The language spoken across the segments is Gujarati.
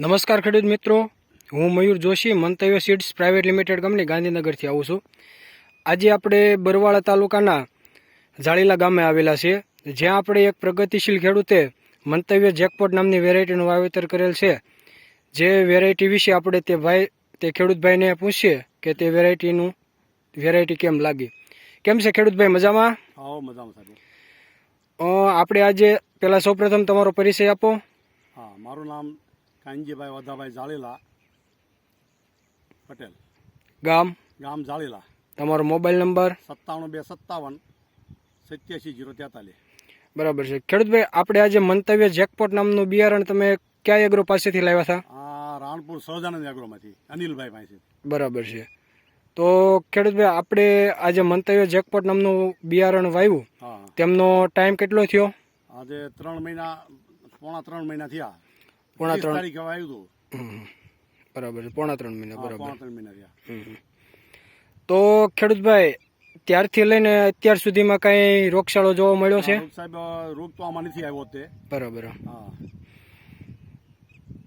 નમસ્કાર ખેડૂત મિત્રો. હું Mayur Joshi Mantavya seeds private limited company ગાંધીનગરથી આવું છું. આજે આપણે બરવાળા તાલુકાના જાળીલા ગામે આવેલા છે જ્યાં આપણે એક પ્રગતિશીલ ખેડૂતે મંતવ્ય જેકપોટ નામની વેરાયટીનું વાવેતર કરેલ છે. જે વેરાયટી વિશે આપણે તે ભાઈ તે ખેડૂતભાઈને પૂછીએ કે તે વેરાયટીનું વેરાયટી કેમ લાગી. કેમ છે ખેડૂતભાઈ મજામાં? આવો મજામાં સાહેબ. આપણે આજે પહેલાં સૌપ્રથમ તમારો પરિચય આપો. હા મારું નામ કાનજીભાઈ વધાભાઈ જાળેલા પટેલ. ગામ? ગામ જાળેલા તમારો મોબાઈલ નંબર? સત્તાણું બે સત્તાવન સત્યાસી જીરો તેતાલીસ. બરાબર છે. ખેડૂતભાઈ આપણે આજે મંતવ્ય જેકપોટ નામનું બિયારણ તમે ક્યાં એગ્રો પાસેથી લાવ્યા હતા? રાણપુર સહજાનંદ એગ્રોમાંથી અનિલભાઈ પાસે બરાબર છે. તો ખેડૂતભાઈ આપણે આજે મંતવ્ય જેકપોટ નામનું બિયારણ વાવ્યું. તેમનો ટાઈમ કેટલો થયો? આજે ત્રણ મહિના પોણા ત્રણ મહિના થયા. પોણા ત્રણ. તારીખે આવ્યું હતું બરાબર પોણા ત્રણ મહિના બરાબર. ત્રણ મહિના તો ખેડૂતભાઈ ત્યારથી લઈને અત્યાર સુધીમાં કઈ રોગચાળો જોવા મળ્યો છે? સાહેબ રોગ તો આમાં નથી આવ્યો તે બરાબર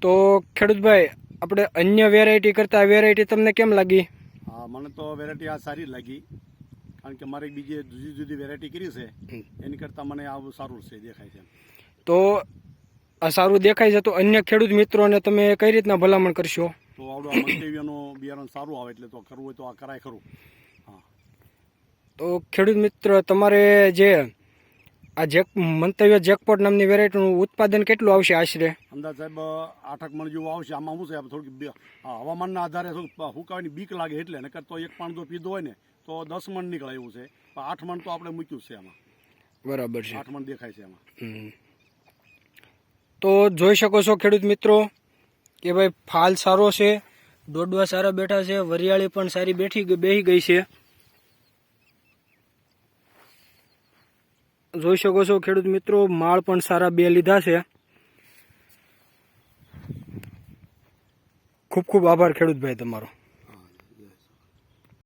તો ખેડૂતભાઈ આપણે અન્ય વેરાયટી કરતા વેરાયટી તમને કેમ લાગી? હા મને તો વેરાયટી આ સારી લાગી. કારણ કે મારે બીજી જુદી જુદી વેરાયટી કરી છે. એની કરતાં મને આવું સારું છે દેખાય છે તો આ સારું દેખાય છે તો અન્ય ખેડૂત મિત્રોને તમે કઈ રીતના ભલામણ કરશો? તો આવડું આ મંતવ્યનું બિયારણ સારું આવે એટલે તો કરવું હોય તો આ કરાય ખરું. તો ખેડૂત મિત્ર તમારે જે આ જેક મંતવ્ય જેકપોટ નામની વેરાયટીનું ઉત્પાદન કેટલું આવશે આશરે? અમદાવાદ સાહેબ આઠક મણ જેવું આવશે. આમાં શું છે આપણે થોડીક હવામાનના આધારે થોડુંક હુકાવાની બીક લાગે એટલે નકર તો એક પાણ જો પીધો હોય ને તો દસ મણ નીકળે એવું છે. આઠ મણ તો આપણે મૂક્યું છે આમાં. બરાબર છે. આઠ મણ દેખાય છે હમ. તો જોઈ શકો છો ખેડૂત મિત્રો કે ભાઈ ફાલ સારો છે, દોડવા સારા બેઠા છે, વરિયાળી પણ સારી બેઠી બેહી ગઈ છે. જોઈ શકો છો ખેડૂત મિત્રો, માળ પણ સારા બે લીધા છે. ખૂબ ખૂબ આભાર ખેડૂતભાઈ તમારો.